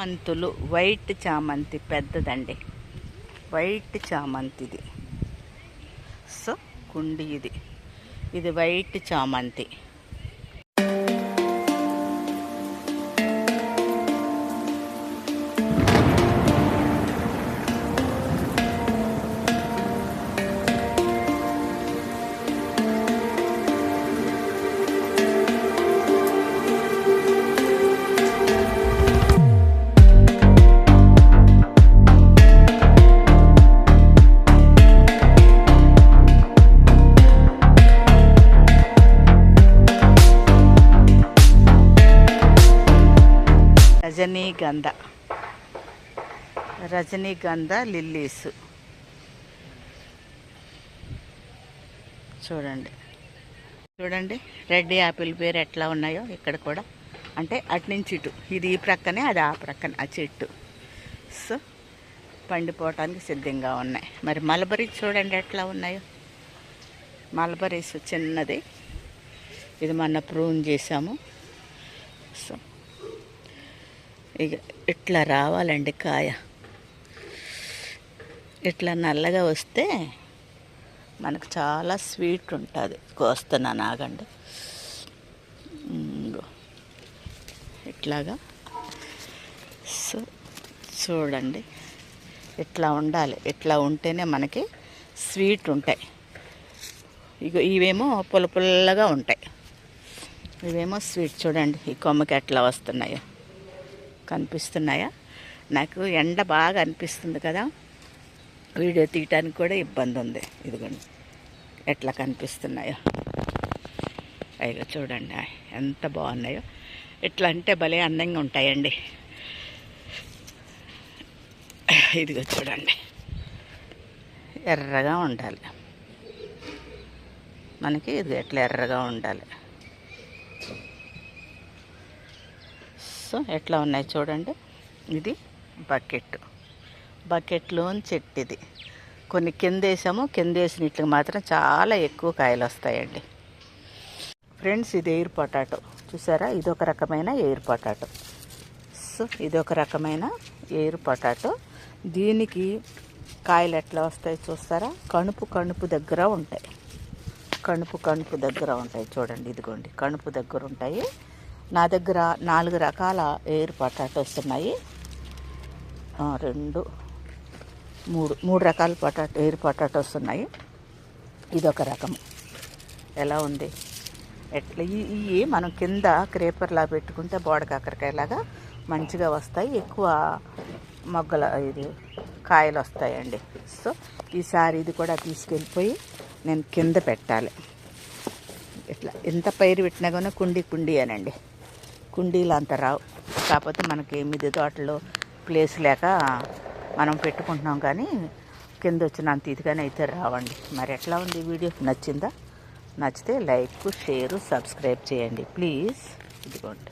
చామంతులు వైట్ చామంతి పెద్దదండి. White చామంతిది. So కుండి ఇది. ఇది వైట్ చామంతి. రజనీగంధ. రజనీగంధ లిల్లీస్. చూడండి. చూడండి రెడ్ యాపిల్ పేరు ఎట్లా ఉన్నాయో ఇక్కడ కూడా. అంటే అటు నుంచి ఇటు. ఇది ఈ ప్రక్కనే అది ఆ ప్రక్కన ఆ చెట్టు. సో పండిపోవటానికి సిద్ధంగా ఉన్నాయి. మరి మలబరీస్ చూడండి ఎట్లా ఉన్నాయో. మలబరీస్ చిన్నది. ఇది మొన్న ప్రూన్ చేసాము సో ఇక ఇట్లా రావాలండి కాయ. ఇట్లా నల్లగా వస్తే మనకు చాలా స్వీట్ ఉంటుంది. కోస్తున్నాను ఆగండి ఇట్లాగా. సో చూడండి. ఇట్లా ఉండాలి. ఇట్లా ఉంటేనే మనకి స్వీట్ ఉంటాయి. ఇక ఇవేమో పుల్ల పుల్లగా ఉంటాయి. ఇవేమో స్వీట్ చూడండి. ఈ కొమ్మకి ఎట్లా వస్తున్నాయో. కనిపిస్తున్నాయా? నాకు ఎండ బాగా అనిపిస్తుంది కదా. వీడియో తీయటానికి కూడా ఇబ్బంది ఉంది. ఇదిగోండి. ఎట్లా కనిపిస్తున్నాయో. అయిగా చూడండి. ఎంత బాగున్నాయో. ఇట్లా అంటే భలే అందంగా ఉంటాయండి. ఇదిగో చూడండి. ఎర్రగా ఉండాలి. మనకి ఇది ఎట్లా ఎర్రగా ఉండాలి? సో ఎట్లా ఉన్నాయి చూడండి. ఇది బకెట్. బకెట్లోని చెట్టు ఇది కొన్ని కింద వేసాము కింద వేసినట్లు మాత్రం చాలా ఎక్కువ కాయలు వస్తాయండి. ఫ్రెండ్స్ ఇది ఎయిర్ పొటాటో. చూసారా? ఇదొక రకమైన ఎయిర్ పొటాటో. సో ఇది ఒక రకమైన ఎయిర్ పొటాటో. దీనికి కాయలు ఎట్లా వస్తాయి చూస్తారా? కణుపు కణుపు దగ్గర ఉంటాయి. కణుపు కణుపు దగ్గర ఉంటాయి చూడండి ఇదిగోండి. కణుపు దగ్గర ఉంటాయి. నా దగ్గర నాలుగు రకాల ఎయిర్ పొటాటోస్ ఉన్నాయి రెండు మూడు మూడు రకాల పొటాటో ఎయిర్ పొటాటోస్ ఉన్నాయి ఇదొక రకం. ఎలా ఉంది? ఎట్లా? ఇవి మనం కింద క్రేపర్లా పెట్టుకుంటే బోడ కాకరకాయలాగా మంచిగా వస్తాయి. ఎక్కువ మొగ్గల ఇది కాయలు వస్తాయండి. సో ఈసారి ఇది కూడా తీసుకెళ్ళిపోయి నేను కింద పెట్టాలి. ఇట్లా ఎంత పైరు పెట్టినా కానీ కుండీ కుండీ అనండి. కుండీలు అంత రావు కాకపోతే మనకి మిద్దె తోటలో ప్లేస్ లేక మనం పెట్టుకుంటున్నాం కానీ కింద వచ్చినంత ఇదిగానే అయితే రావండి. మరి ఎట్లా ఉంది వీడియో? నచ్చిందా? నచ్చితే లైక్ షేరు సబ్స్క్రైబ్ చేయండి. ప్లీజ్. ఇదిగోండి.